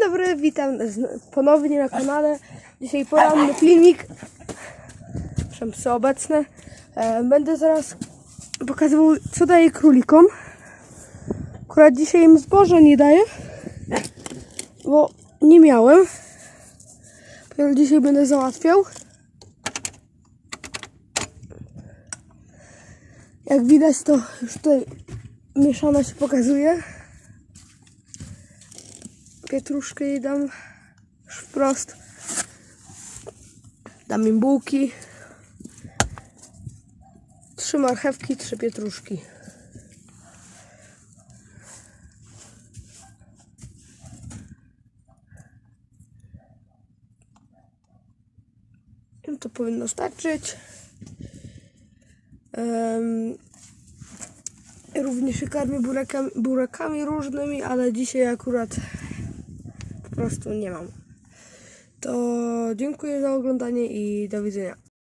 dobry, witam ponownie na kanale. Dzisiaj poranny filmik. Przepraszam, psy obecne. E, będę zaraz pokazywał, co daje królikom. Akurat dzisiaj im zboże nie daję, bo nie miałem. Dzisiaj będę załatwiał. Jak widać, to już tutaj mieszana się pokazuje. Pietruszkę jej dam już wprost. Dam im bułki. Trzy marchewki, trzy pietruszki. Im to powinno starczyć. Em, również się karmię burakami, różnymi, ale dzisiaj akurat prostu nie mam. To dziękuję za oglądanie i do widzenia.